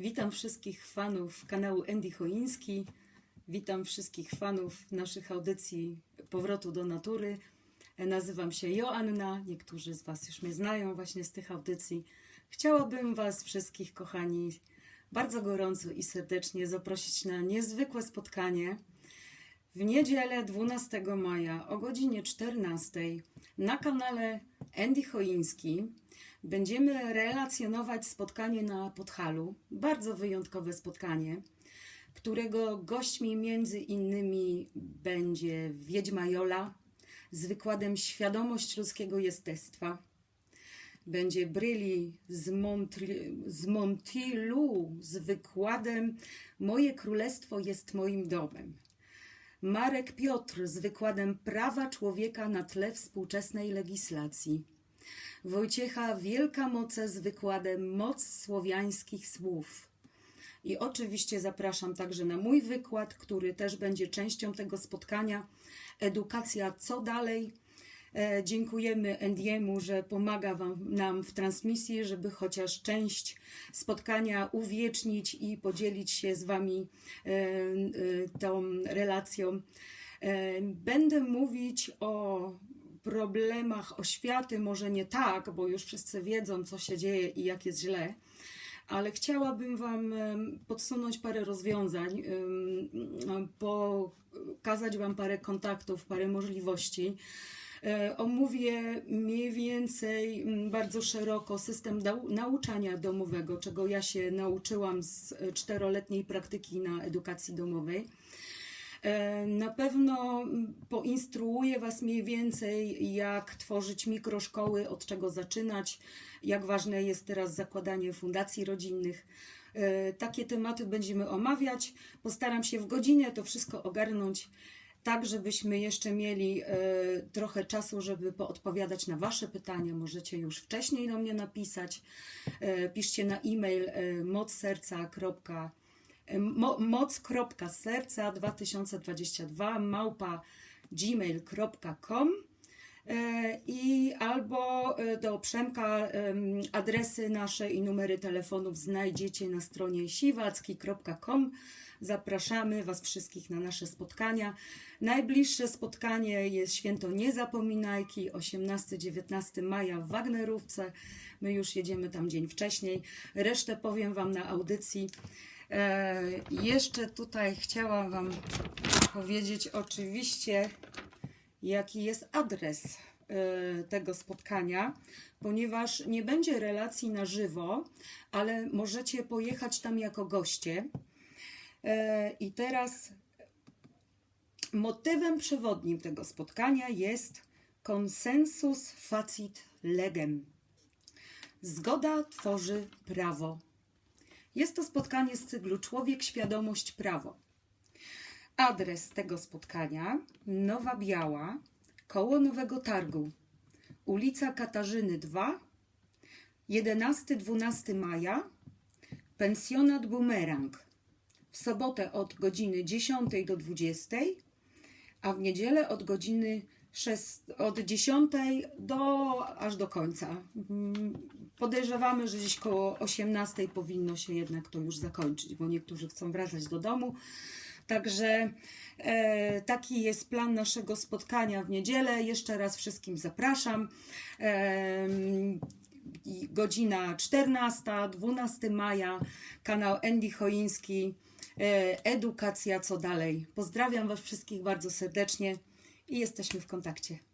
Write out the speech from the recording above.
Witam wszystkich fanów kanału Andy Choiński. Witam wszystkich fanów naszych audycji Powrotu do Natury. Nazywam się Joanna. Niektórzy z Was już mnie znają właśnie z tych audycji. Chciałabym Was wszystkich, kochani, bardzo gorąco i serdecznie zaprosić na niezwykłe spotkanie w niedzielę 12 maja o godzinie 14 na kanale Andy Choiński będziemy relacjonować spotkanie na Podhalu. Bardzo wyjątkowe spotkanie, którego gośćmi między innymi będzie Wiedźma Jola z wykładem Świadomość ludzkiego jestestwa. Będzie Bryli z, z Montilu z wykładem Moje królestwo jest moim domem. Marek Piotr z wykładem Prawa człowieka na tle współczesnej legislacji. Wojciecha Wielka Moce z wykładem Moc słowiańskich słów. I oczywiście zapraszam także na mój wykład, który też będzie częścią tego spotkania. Edukacja co dalej. E, dziękujemy Endiemu, że pomaga wam, nam w transmisji, żeby chociaż część spotkania uwiecznić i podzielić się z Wami e, e, tą relacją. Będę mówić o problemach oświaty, może nie tak, bo już wszyscy wiedzą, co się dzieje i jak jest źle, ale chciałabym Wam podsunąć parę rozwiązań, pokazać Wam parę kontaktów, parę możliwości. E, Omówię mniej więcej mm, bardzo szeroko system nauczania domowego, czego ja się nauczyłam z e, czteroletniej praktyki na edukacji domowej. E, Na pewno mm, poinstruuję Was mniej więcej, jak tworzyć mikroszkoły, od czego zaczynać, jak ważne jest teraz zakładanie fundacji rodzinnych. Takie tematy będziemy omawiać. Postaram się w godzinę to wszystko ogarnąć, tak żebyśmy jeszcze mieli e, trochę czasu, żeby poodpowiadać na Wasze pytania. Możecie już wcześniej do mnie napisać. E, Piszcie na e-mail e, mocserca.com mo- moc.serca 2022 małpa gmail.com i albo e, do Przemka em, adresy nasze i numery telefonów znajdziecie na stronie siwacki.com. Zapraszamy Was wszystkich na nasze spotkania. Najbliższe spotkanie jest Święto Niezapominajki, 18-19 maja w Wagnerówce. My już jedziemy tam dzień wcześniej. Resztę powiem Wam na audycji. E, jeszcze tutaj chciałam Wam powiedzieć oczywiście, jaki jest adres e, tego spotkania, ponieważ nie będzie relacji na żywo, ale możecie pojechać tam jako goście. E, I teraz motywem przewodnim tego spotkania jest konsensus facit legem. Zgoda tworzy prawo. Jest to spotkanie z cyklu Człowiek, Świadomość, Prawo. Adres tego spotkania Nowa Biała, koło Nowego Targu, ulica Katarzyny 2, 11-12 maja, pensjonat Bumerang. W sobotę od godziny 10 do 20, a w niedzielę od godziny 6, od 10 do aż do końca. Podejrzewamy, że gdzieś koło 18 powinno się jednak to już zakończyć, bo niektórzy chcą wracać do domu. Także e, taki jest plan naszego spotkania w niedzielę. Jeszcze raz wszystkim zapraszam. Godzina 14, 12 maja, kanał Andy Choiński, e, edukacja, co dalej. Pozdrawiam Was wszystkich bardzo serdecznie i jesteśmy w kontakcie.